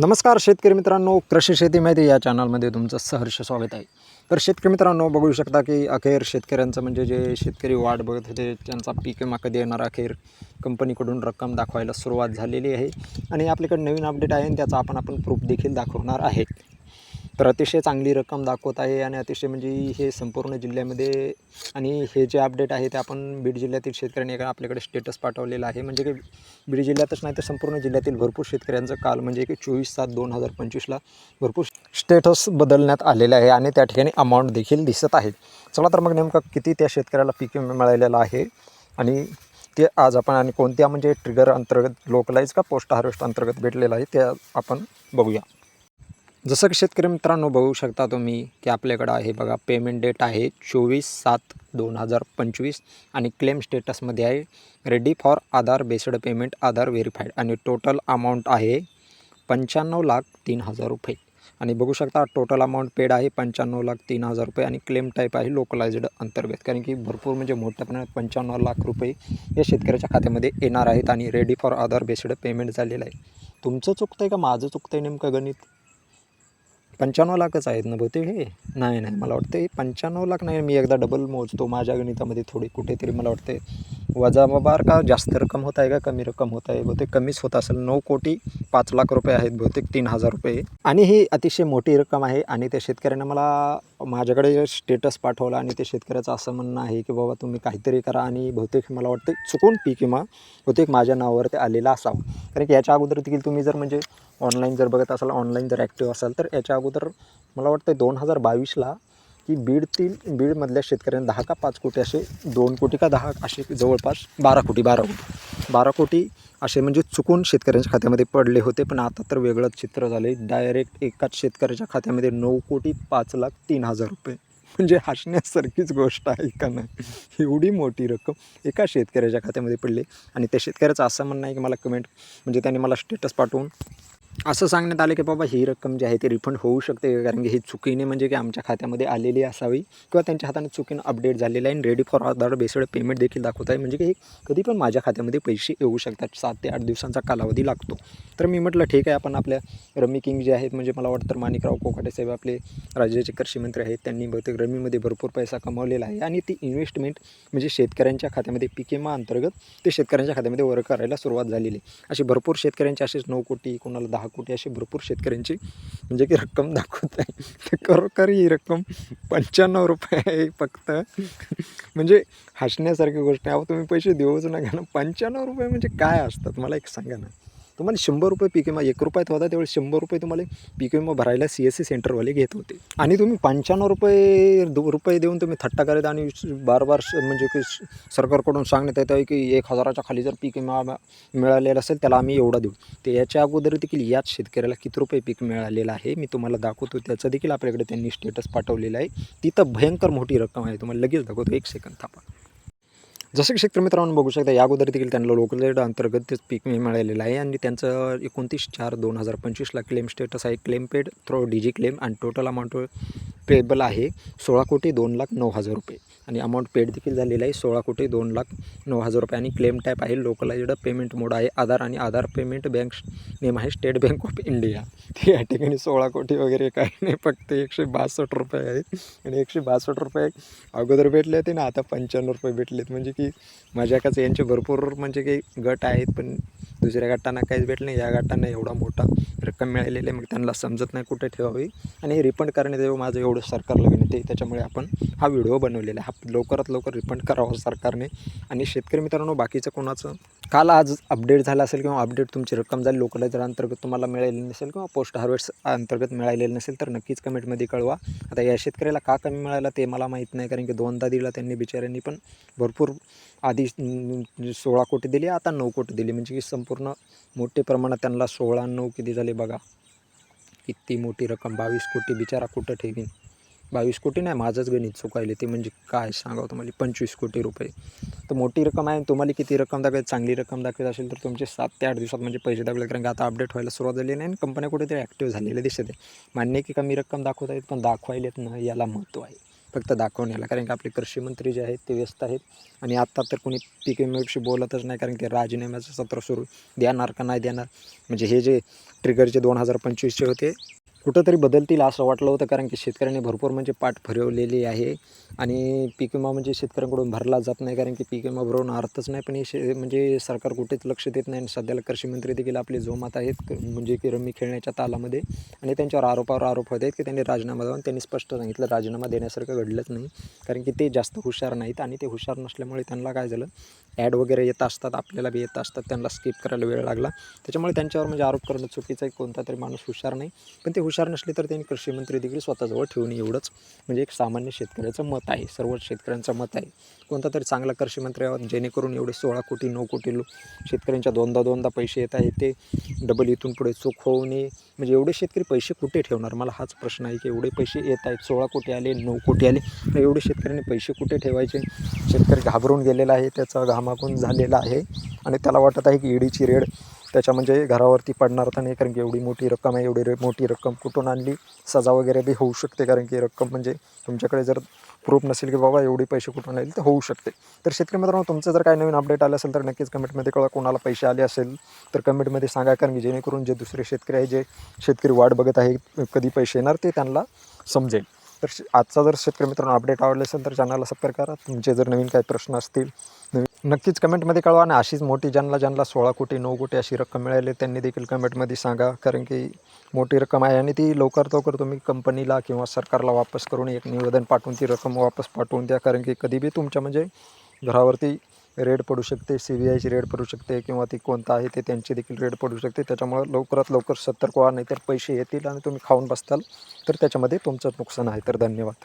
नमस्कार शेतकरी मित्रांनो कृषी शेती माहिती या चॅनलमध्ये तुमचं सहर्ष स्वागत आहे. तर शेतकरी मित्रांनो बघू शकता की अखेर शेतकऱ्यांचं म्हणजे जे शेतकरी वाट बघत होते त्यांचा पीक विमा कधी येणार अखेर कंपनीकडून रक्कम दाखवायला सुरुवात झालेली आहे. आणि आपल्याकडे नवीन अपडेट आहे आणि त्याचा आपण आपण प्रूफ देखील दाखवणार आहे. तर अतिशय चांगली रक्कम दाखवत आहे आणि अतिशय म्हणजे हे संपूर्ण जिल्ह्यामध्ये आणि हे जे अपडेट आहे ते आपण बीड जिल्ह्यातील शेतकऱ्यांनी एका आपल्याकडे स्टेटस पाठवलेलं आहे. म्हणजे की बीड जिल्ह्यातच नाही तर संपूर्ण जिल्ह्यातील भरपूर शेतकऱ्यांचं काल म्हणजे की चोवीस सात दोन हजार पंचवीसला भरपूर स्टेटस बदलण्यात आलेलं आहे आणि त्या ठिकाणी अमाऊंट देखील दिसत आहे. चला तर मग नेमकं किती त्या शेतकऱ्याला पीक विमा मिळालेला आहे आणि ते आज आपण आणि कोणत्या म्हणजे ट्रिगर अंतर्गत लोकलाईज का पोस्ट हार्वेस्ट अंतर्गत भेटलेलं आहे ते आपण बघूया. जसं की शेतकरी मित्रांनो बघू शकता तुम्ही की आपल्याकडं आहे बघा पेमेंट डेट आहे चोवीस सात दोन हजार पंचवीस आणि क्लेम स्टेटसमध्ये आहे ready for Aadhaar based payment Aadhaar verified आणि टोटल अमाऊंट आहे पंच्याण्णव लाख तीन हजार रुपये. आणि बघू शकता टोटल अमाऊंट पेड आहे पंच्याण्णव लाख तीन हजार रुपये आणि क्लेम टाईप आहे लोकलाइज्ड अंतर्गत. कारण की भरपूर म्हणजे मोठ्या प्रमाणात पंच्याण्णव लाख रुपये या शेतकऱ्याच्या खात्यामध्ये येणार आहेत आणि ready for Aadhaar based payment झालेलं आहे. तुमचं चुकतं आहे का? माझं चुकतं आहे नेमकं गणित? पंच्याण्णव लाखच आहेत ना बहुतेक हे? नाही नाही मला वाटते पंच्याण्णव लाख नाही मी एकदा डबल मोजतो. माझ्या गणितामध्ये थोडी कुठेतरी मला वाटते वजाबार का जास्त रक्कम होत आहे का? कमी रक्कम होत आहे बहुतेक कमीच होत असेल. नऊ कोटी पाच लाख रुपये आहेत बहुतेक तीन हजार रुपये. आणि ही अतिशय मोठी रक्कम आहे आणि त्या शेतकऱ्यानं मला माझ्याकडे स्टेटस पाठवला आणि ते शेतकऱ्याचं असं म्हणणं आहे की बाबा तुम्ही काहीतरी करा. आणि बहुतेक मला वाटतं चुकून पीक विमा बहुतेक माझ्या नावावर ते आलेला असावं. कारण की याच्या अगोदर देखील तुम्ही जर म्हणजे ऑनलाईन जर बघत असाल ऑनलाईन जर ॲक्टिव्ह असाल तर याच्या अगोदर मला वाटतं दोन हजार बावीसला की बीडतील बीडमधल्या शेतकऱ्यांना दहा का पाच कोटी असे दोन कोटी का दहा असे जवळपास बारा कोटी बारा कोटी. बारा कोटी असे म्हणजे चुकून शेतकऱ्यांच्या खात्यामध्ये पडले होते पण आता तर वेगळंच चित्र झाले डायरेक्ट एकाच शेतकऱ्याच्या खात्यामध्ये नऊ कोटी पाच लाख तीन हजार रुपये. म्हणजे हसण्यासारखीच गोष्ट आहे का नाही? एवढी मोठी रक्कम एका शेतकऱ्याच्या खात्यामध्ये पडली. आणि त्या शेतकऱ्याचं असं म्हणणं आहे की मला कमेंट म्हणजे त्यांनी मला स्टेटस पाठवून असं सांगण्यात आलं की बाबा ही रक्कम जी आहे ती रिफंड होऊ शकते कारण की ही चुकीने म्हणजे की आमच्या खात्यामध्ये आलेली असावी किंवा त्यांच्या हाताने चुकीनं अपडेट झालेलं आहे. आणि ready for order based payment देखील दाखवत आहे. म्हणजे की हे कधी पण माझ्या खात्यामध्ये पैसे येऊ शकतात. सात ते आठ दिवसांचा कालावधी लागतो. तर मी म्हटलं ठीक आहे आपण आपल्या रमी किंग जे आहेत म्हणजे मला वाटतं माणिकराव कोकाटे साहेब आपले राज्याचे कृषी मंत्री आहेत. त्यांनी बहुतेक रमीमध्ये भरपूर पैसा कमवलेला आहे. आणि ती इन्व्हेस्टमेंट म्हणजे शेतकऱ्यांच्या खात्यामध्ये पिकेमा अंतर्गत ते शेतकऱ्यांच्या खात्यामध्ये वर करायला सुरुवात झालेली आहे. अशी भरपूर शेतकऱ्यांचे असेच नऊ कोटी कोणाला दहा कोटी अशी भरपूर शेतकऱ्यांची म्हणजे की रक्कम दाखवत आहे तर खरोखर ही रक्कम. पंच्याण्णव रुपये आहे फक्त. म्हणजे हसण्यासारखी गोष्ट आहे. अहो तुम्ही पैसे देऊच नका ना. पंच्याण्णव रुपये म्हणजे काय असतात? मला एक सांगा ना. तुम्हाला शंभर रुपये पीक विमा एक रुपयात होता त्यावेळेस शंभर रुपये तुम्हाला पीक विमा भरायला सी एस सी सेंटरवाले घेत होते. आणि तुम्ही पंच्याण्णव रुपये दो रुपये देऊन तुम्ही थट्टा करत आणि बार बार स- म्हणजे की सरकारकडून सांगण्यात येतं की एक हजाराच्या खाली जर पीक विमा मिळालेला असेल त्याला आम्ही एवढा देऊ. ते याच्या अगोदर देखील याच शेतकऱ्याला किती रुपये पीक मिळालेलं आहे मी तुम्हाला दाखवतो. त्याचं देखील आपल्याकडे त्यांनी स्टेटस पाठवलेलं आहे. तिथं भयंकर मोठी रक्कम आहे. तुम्हाला लगेच दाखवतो. एक सेकंद थांबा. जसं की शेतकरी मित्रांनो बघू शकता या अगोदर देखील त्यांना लोकल अंतर्गत अंतर्गतच पीक मिळालेलं आहे आणि त्यांचं एकोणतीस चार दोन हजार पंचवीसला क्लेम स्टेटस आहे. Claim paid through D G claim आणि टोटल अमाऊंट पेबल आहे सोळा कोटी दोन लाख नऊ हजार रुपये. आणि अमाऊंट पेड देखील झालेलं आहे. सोळा कोटी दोन लाख नऊ हजार रुपये. आणि क्लेम टाईप आहे लोकलाइज्ड पेमेंट मोड आहे. आधार आणि आधार पेमेंट बँक नेम आहे स्टेट बँक ऑफ इंडिया ते या ठिकाणी सोळा कोटी वगैरे काही नाही फक्त एकशे बासष्ट रुपये आहेत. आणि एकशे बासष्ट रुपये अगोदर भेटले होते ना आता पंच्याण्णव रुपये भेटलेत. म्हणजे की माझ्याकडे यांचे भरपूर म्हणजे काही गट आहेत पण दुसऱ्या गटांना काहीच भेटलं नाही. या गटांना एवढा मोठा रक्कम मिळालेली आहे. मग त्यांना समजत नाही कुठे ठेवावी. आणि हे रिफंड करणे येऊ माझं एवढं सरकारला विनंती आहे. त्याच्यामुळे आपण हा व्हिडिओ बनवलेला आहे. हा लवकरात लवकर रिफंड करावा सरकारने. आणि शेतकरी मित्रांनो बाकीचं कोणाचं? काल आज अपडेट झाला असेल किंवा अपडेट तुमची रक्कम झाली लोकलायझर अंतर्गत तुम्हाला मिळालेली नसेल किंवा पोस्ट हार्वेस्ट अंतर्गत मिळालेलं नसेल तर नक्कीच कमेंटमध्ये कळवा. आता या शेतकऱ्याला का कमी मिळाला ते मला माहीत नाही कारण की दोनदा दिला त्यांनी बिचाऱ्यांनी पण. भरपूर आधी सोळा कोटी दिली आता नऊ कोटी दिली. म्हणजे की संपूर्ण मोठे प्रमाणात त्यांना सोळा नऊ किती झाले बघा. किती मोठी रक्कम? बावीस कोटी बिचारा कुठं ठेवीन? बावीस कोटी नाही माझंच गणित चुकायले. ते म्हणजे काय सांगावं तुम्हाला? पंचवीस कोटी रुपये. तर मोठी रक्कम आहे तुम्हाला किती रक्कम दाखवायची चांगली रक्कम दाखवत असेल तर तुमचे सात ते आठ दिवसात म्हणजे पैसे दाखवले. कारण आता अपडेट व्हायला सुरुवात झाली नाही आणि कंपन्या कुठेतरी ॲक्टिव्ह झालेल्या दिसत आहे मान्य की कमी रक्कम दाखवत आहेत पण दाखवायलेत ना याला महत्त्व आहे. फक्त दाखवण्याला कारण की आपले कृषी मंत्री जे आहेत ते व्यस्त आहेत. आणि आत्ता तर कोणी पीक विम्याविषयी बोलतच नाही कारण की राजीनाम्याचं सत्र सुरू. देणार का नाही देणार? म्हणजे हे जे ट्रिगरचे दोन हजार पंचवीसचे होते कुठंतरी बदलतील असं वाटलं होतं कारण की शेतकऱ्यांनी भरपूर म्हणजे पाठ फिरवलेली आहे. आणि पीक विमा म्हणजे शेतकऱ्यांकडून भरला जात नाही कारण की पीक विमा भरवणं अर्थच नाही. पण हे शे म्हणजे सरकार कुठेच लक्ष देत नाही आणि सध्याला कृषी मंत्री देखील आपले जोमात आहेत म्हणजे की रमी खेळण्याच्या तालामध्ये. आणि त्यांच्यावर आरोपावर आरोप होत आहेत की त्यांनी राजीनामा द्यावा. त्यांनी स्पष्ट सांगितलं राजीनामा देण्यासारखं घडलंच नाही कारण की ते जास्त हुशार नाहीत. आणि ते हुशार नसल्यामुळे त्यांना काय झालं ॲड वगैरे येत असतात आपल्याला बी येत असतात त्यांना स्किप करायला वेळ लागला. त्याच्यामुळे त्यांच्यावर म्हणजे आरोप करणं चुकीचं आहे कोणता तरी माणूस हुशार नाही. पण ते हुशार नसले तर त्यांनी कृषी मंत्री देखील स्वतःजवळ ठेवून एवढंच म्हणजे एक सामान्य शेतकऱ्याचं मत आहे सर्व शेतकऱ्यांचं मत आहे. कोणता तरी चांगला कृषी मंत्री जेणेकरून एवढे सोळा कोटी नऊ कोटी लो शेतकऱ्यांच्या दोनदा दोनदा पैसे येत आहेत ते डबल इथून पुढे चूक होऊ नये. म्हणजे एवढे शेतकरी पैसे कुठे ठेवणार? मला हाच प्रश्न आहे की एवढे पैसे येत आहेत सोळा कोटी आले नऊ कोटी आले तर एवढे शेतकऱ्यांनी पैसे कुठे ठेवायचे? शेतकरी घाबरून गेलेला आहे त्याचा घामाकून झालेला आहे. आणि त्याला वाटत आहे की ईडीची रेड त्याच्या म्हणजे घरावरती पडणार तर नाही कारण की एवढी मोठी रक्कम आहे एवढी मोठी रक्कम कुठून आणली? सजा वगैरे बी होऊ शकते कारण की रक्कम म्हणजे तुमच्याकडे जर प्रूफ नसेल की बाबा एवढी पैसे कुठून आले तर होऊ शकते. तर शेतकरी मित्रांनो तुमचं जर काही नवीन अपडेट आलं असेल तर नक्कीच कमेंटमध्ये कळवा. कोणाला पैसे आले असेल तर कमेंटमध्ये सांगा कारण की जेणेकरून जे दुसरे शेतकरी आहे जे शेतकरी वाट बघत आहे कधी पैसे येणार ते त्यांना समजेल. तर शे- आजचा जर शेतकरी मित्रांनो अपडेट आवडले असेल तर चॅनलला सबस्क्राईब करा. तुमचे जर नवीन काही प्रश्न असतील नक्कीच कमेंटमध्ये कळवा आणि अशीच मोठी ज्यांना ज्यांना सोळा कोटी नऊ कोटी अशी रक्कम मिळाली त्यांनी देखील कमेंटमध्ये सांगा. कारण की मोठी रक्कम आहे आणि ती लवकर लवकर तुम्ही कंपनीला किंवा सरकारला वापस करून एक निवेदन पाठवून ती रक्कम वापस पाठवून द्या. कारण की कधी बी तुमच्या म्हणजे घरावरती रेड पडू शकते सी बी आयची रेड पडू शकते किंवा ती कोणता आहे ते त्यांची देखील रेड पडू शकते. त्याच्यामुळे लवकरात लवकर सतर्क व्हा नाहीतर पैसे येतील आणि तुम्ही खाऊन बसताल तर त्याच्यामध्ये तुमचं नुकसान आहे. तर धन्यवाद.